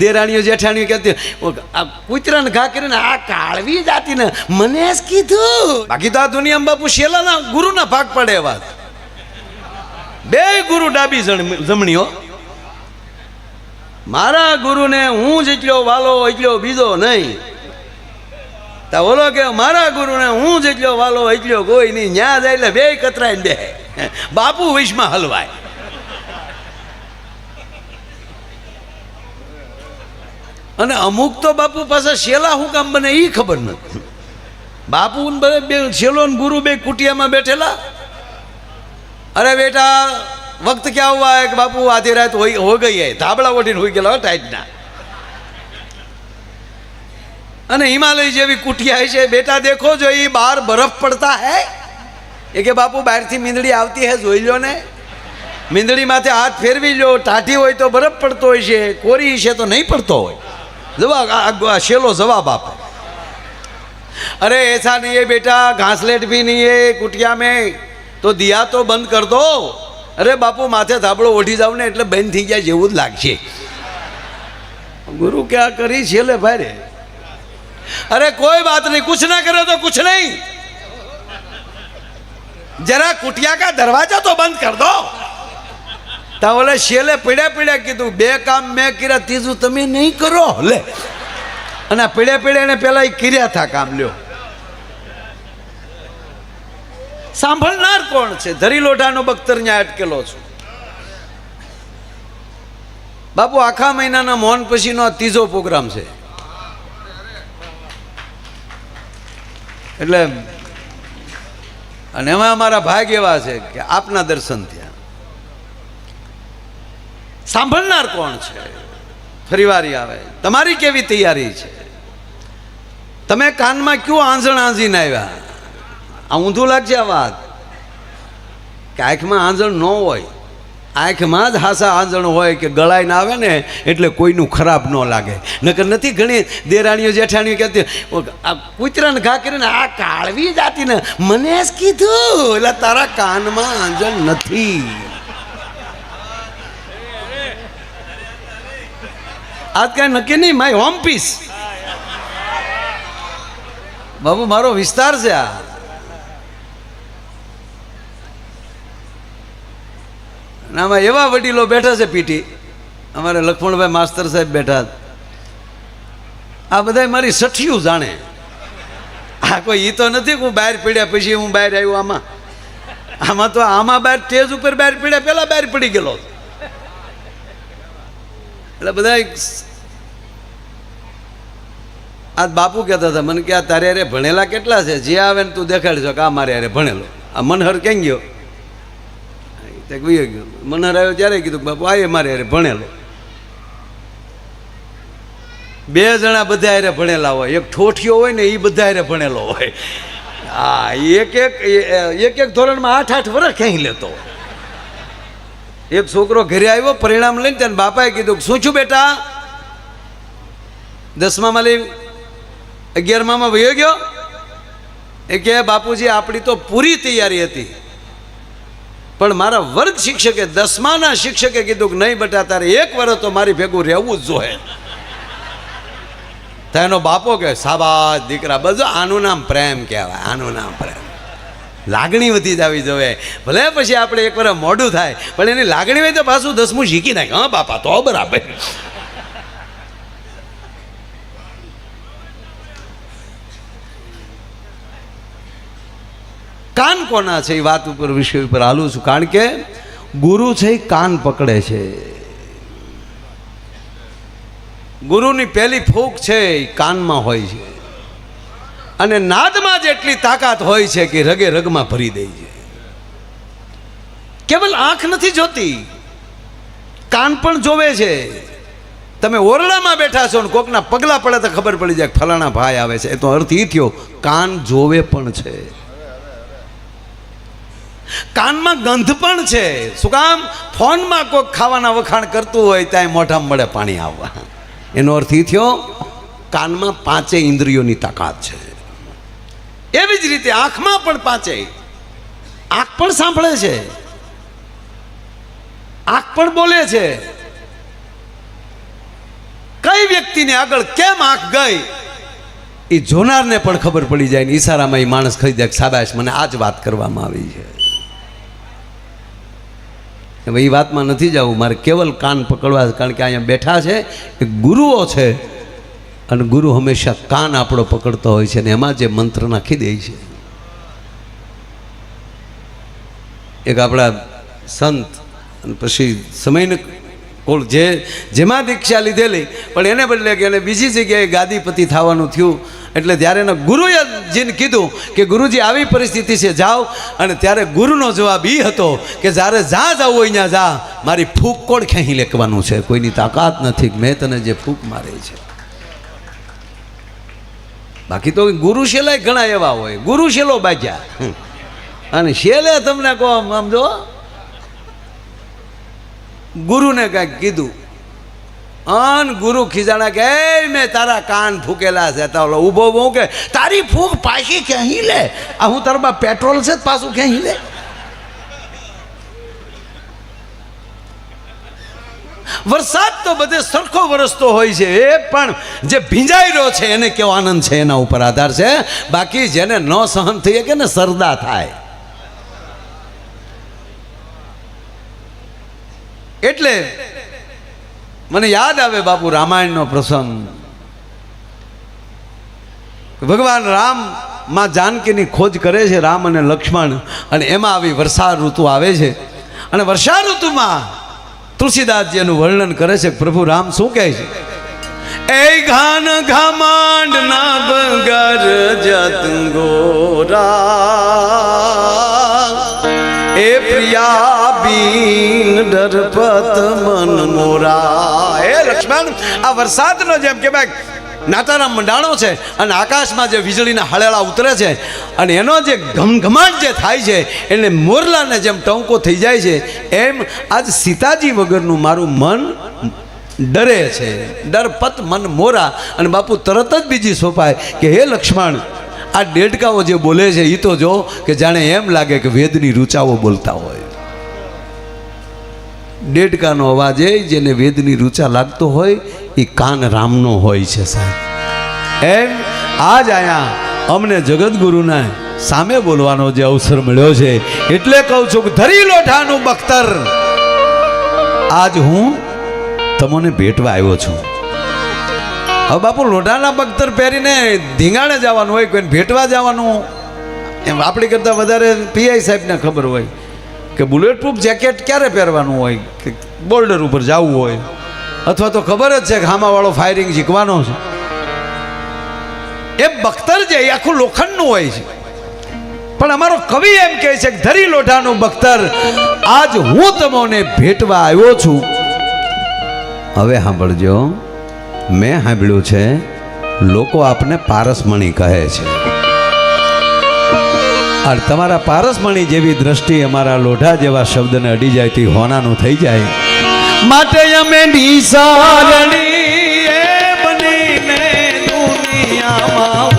દેરાણીઓ જેઠાણીઓ કહેતી આ કૂતરાને ઘા કરીને આ કાળવી જાતી ને મને જ કીધું. બાકી તો આ દુનિયામાં બાપુ શેલાના ગુરુના ભાગ પડે વાત બે ગુરુ ડાબી જમણીઓ મારા ગુરુને હું જેટલો વાલો, એટલો બીજો નહીં. તા ઓલો કે, મારા ગુરુને હું જેટલો વાલો, એટલો કોઈ નહીં. ન્યા જાય એટલે બે કતરાઈને બે બાપુ વિશમાં હલવાય. અને અમુક તો બાપુ પાસે શેલા શું કામ બને એ ખબર નથી. બાપુ બે શેલો ને ગુરુ બે કુટિયામાં બેઠેલા. અરે બેટા, વખત ક્યાં હુઆ હે કે બાપુ આધી રાત હોય હો ગઈ હે ધાબળા વઢીને હોઈ ગયેલા ટાઈટના. અને હિમાલય જેવી કુટિયા છે બેટા, દેખો જો એ બહાર બરફ પડતા હે. એ કે બાપુ, બહારથી મીંદડી આવતી હે, જોઈ લો ને. મીંદડી માથે હાથ ફેરવી લો ટાઢી હોય તો બરફ પડતો હોય છે. કોરી છે તો નહીં પડતો હોય. જવાબ આ- આ શેલો જવાબ આપે अरे ऐसा नहीं है बेटा घासलेट भी नहीं है कुटिया में તો દિયા તો બંધ કર દો અરે બાપુ માથે ધાબળો ઓઢી જાવ ને એટલે બંધ થઈ જાય જેવું જ લાગશે ગુરુ ક્યાં કરી છે લે ભાઈ રે અરે કોઈ બાત નહીં कुछ ना करे तो कुछ नहीं जरा कुटिया का दरवाजा तो बंद कर दो તા ઓલે શેલે પીડ્યા પીડ્યા કીધું, બે કામ મેં કર્યા, ત્રીજું તમે નહીં કરો. લે. અને પીડ્યા પીડ્યા એને પેલા કર્યા થા કામ, લ્યો. સાંભળનાર કોણ છે? ધરી લોઢાનો બખ્તર ન્યા અટકેલો છું. બાપુ, આખા મહિનાના મોહન પછીનો ત્રીજો પ્રોગ્રામ છે. એટલે, અને એમાં અમારા ભાગ એવા છે કે આપના દર્શન થયા. સાંભળનાર કોણ છે? ફરીવારી આવે. તમારી કેવી તૈયારી છે? તમે કાનમાં કયું આંજણ આંજીને આવ્યા? આ ઊંધું લાગશે આ વાત. કે આંખમાં આંજણ ન હોય. આંખમાં જ હાસા આંજણ હોય કે ગળાઈને આવે ને એટલે કોઈનું ખરાબ ન લાગે. નકર નથી ઘણી દેરાણીઓ જેઠાણીઓ કહેતી આ કૂતરાને ઘા કરીને આ કાળવી જાતી ને મને જ કીધું, એટલે તારા કાનમાં આંજણ નથી. આજ કાંઈ નક્કી નહીં, માય હોમ પીસ બાબુ, મારો વિસ્તાર છે આ. આમાં એવા વડીલો બેઠા છે પીટી અમારે લક્ષ્મણભાઈ માસ્તર સાહેબ બેઠા આ બધા મારી સઠિયું જાણે. આ કોઈ ઈ તો નથી હું બહાર પડ્યા પછી હું બહાર આવ્યો આમાં. આમાં તો આમાં બહાર સ્ટેજ ઉપર બહાર પડ્યા પહેલાં બહાર પડી ગયેલો. એટલે બધા આ બાપુ કહેતા હતા, મને કે આ તારે અરે ભણેલા કેટલા છે? જે આવે ને તું દેખાડજો કે આ મારે અરે ભણેલો. આ મનહર ક્યાં ગયો? ગયો. મનહર આવ્યો ત્યારે કીધું બાપુ, આ મારે અરે ભણેલો. બે જણા બધા અરે ભણેલા હોય. એક ઠોઠિયો હોય ને એ બધા અરે ભણેલો હોય. હા, એક એક એક એક ધોરણમાં આઠ આઠ વર્ષ ક્યાંય લેતો હોય? એક છોકરો ઘરે આવ્યો, પરિણામ લઈને તેને બાપાએ કીધું શું છું બેટા? દસમામાં લઈ અગિયારમાં વયો ગયો. એ કે બાપુજી, આપણી તો પૂરી તૈયારી હતી. પણ મારા વર્ગ શિક્ષકે, દસમાના શિક્ષકે કીધું કે, નહીં બેટા, તારે એક વર્ષ તો મારી ભેગું રહેવું જ જોઈએ. તો એનો બાપો કે સાબા દીકરા બધું આનું નામ પ્રેમ કહેવાય, આનું નામ પ્રેમ. લાગણી વધી જવી જોઈએ. ભલે પછી આપણે એક વાર મોઢું થાય, પણ એની લાગણી હોય તો પાછું દસમું શીખી નાખે. હા, બાપા, તો બરાબર. કાન કોના છે? એ વાત ઉપર, વિષય ઉપર હાલું છું. કારણ કે ગુરુ છે એ કાન પકડે છે. ગુરુની પહેલી ફૂંક છે એ કાનમાં હોય છે. અને નાદમાં જેટલી તાકાત હોય છે કે રગે રગમાં ભરી દે છે. કેવલ આંખ નથી જોતી, કાન પણ જોવે છે. તમે ઓરડામાં બેઠા છો ને કોકના પગલા પડે તો ખબર પડી જાય ફલાણા ભાઈ આવે છે. એ તો અર્થ એ થયો, કાન જોવે પણ છે. કાનમાં ગંધ પણ છે. શું કામ? ફોનમાં કોઈક ખાવાના વખાણ કરતું હોય ત્યાં મોઢામાં મળે પાણી આવવા. એનો અર્થ એ થયો, કાનમાં પાંચે ઇન્દ્રિયોની તાકાત છે. એવી જ રીતે આંખમાં પણ પાંચે. આંખ પણ સાંભળે છે. આંખ પણ બોલે છે. કઈ વ્યક્તિને આગળ કેમ આંખ ગઈ? એ જોનારને પણ ખબર પડી જાય ને ઈશારામાં એ માણસ ખરીદે સાબાશ, મને આ જ વાત કરવામાં આવી છે. હવે એ વાતમાં નથી જવું, મારે કેવલ કાન પકડવા કારણ કે અહીંયા બેઠા છે એ ગુરુઓ છે. અને ગુરુ હંમેશા કાન આપણો પકડતો હોય છે ને એમાં જે મંત્ર નાખી દે છે. એક આપણા સંત અને પછી સમયને કોળ જે, જેમાં દીક્ષા લીધેલી, પણ એને બદલે કે એને બીજી જગ્યાએ ગાદીપતિ થવાનું થયું, એટલે ત્યારે એના ગુરુએ જીને કીધું કે ગુરુજી આવી પરિસ્થિતિ છે, જાઓ. અને ત્યારે ગુરુનો જવાબ એ હતો કે જ્યારે જા જવું હોય ત્યાં જા. મારી ફૂક કોણ ખેંચી લેખવાનું છે? કોઈની તાકાત નથી. મેં તને જે ફૂક મારે છે. બાકી તો ગુરુ શેલાય ઘણા એવા હોય. ગુરુ શેલો બાજ્યા અને શેલે તમને કહો આમ આમ જો ગુરુને કાંઈક કીધું. અન ગુરુ ખીજાણા કે "એ, મેં તારા કાન ફૂકેલા છે. તો ઊભો બહુ કે તારી ફૂંક પાછી ક્યાંય લે? આ હું તારા પેટ્રોલ છે જ પાછું ક્યાંય લે? વરસાદ તો બધે સરખો વરસતો હોય છે, એ પણ જે ભીંજાઈ રહ્યો છે, એને કેવો આનંદ છે, એના ઉપર આધાર છે. બાકી જેને ન સહન થઈ શકે ને સરદા થાય. એટલે મને યાદ આવે બાપુ રામાયણનો પ્રસંગ. ભગવાન રામમાં જાનકીની ખોજ કરે છે, રામ અને લક્ષ્મણ, અને એમાં આવી વર્ષા ઋતુ આવે છે. અને વર્ષા ઋતુમાં તુલસીદાસજી એનું વર્ણન કરે છે પ્રભુ રામ શું કહે છે? એ ઘાન ઘામાંડ ના બગર જતંગોરા એ પ્રિયા બીન ડરપત મન મોરા. એ લક્ષ્મણ, આ વરસાદનો જેમ કે ભાઈ નાતારામ મંડાણો છે અને આકાશમાં જે વીજળીના હળેળા ઉતરે છે અને એનો જે ઘમઘમાટ જે થાય છે, એને મોરલાને જેમ ટંકો થઈ જાય છે, એમ આજ સીતાજી વગરનું મારું મન ડરે છે. ડરપત મન મોરા અને બાપુ તરત જ બીજી સોંપાય કે, હે લક્ષ્મણ, આ ડેડકાઓ જે બોલે છે એ તો જો કે જાણે એમ લાગે કે વેદની રૂચાઓ બોલતા હોય. દેડકાનો અવાજ એ જેને વેદની રૂચા લાગતો હોય, એ કાન રામનો હોય છે સાહેબ. એમ આજ અહીંયા અમને જગદગુરુને સામે બોલવાનો જે અવસર મળ્યો છે, એટલે કહું છું કે ધરી લોઠાનું બખ્તર. આજ હું તમને ભેટવા આવ્યો છું. હવે બાપુ, લોઢાના બખ્તર પહેરીને ધીંગાણે જવાનું હોય, કોઈને ભેટવા જવાનું, એમ આપણી કરતાં વધારે પીઆઈ સાહેબને ખબર હોય. કે બુલેટ પ્રૂફ જેકેટ ક્યારે પહેરવાનું હોય? કે બોર્ડર ઉપર જવું હોય? અથવા તો ખબર જ છે કે હામાવાળો ફાયરિંગ જીકવાનો છે. એ બખ્તર છે એ આખું લોખંડનું હોય છે. પણ અમારો કવિ એમ કહે છે કે ધરી લોઢાનું બખ્તર, આજ હું તમને ભેટવા આવ્યો છું. હવે સાંભળજો, મેં સાંભળ્યું છે, લોકો આપને પારસમણી કહે છે. આ તમારા પારસમણી જેવી દ્રષ્ટિ અમારા લોઢા જેવા શબ્દને અડી જાય તે હોનાનું થઈ જાય. માટે અમે નિસારણી બનીને દુનિયામાં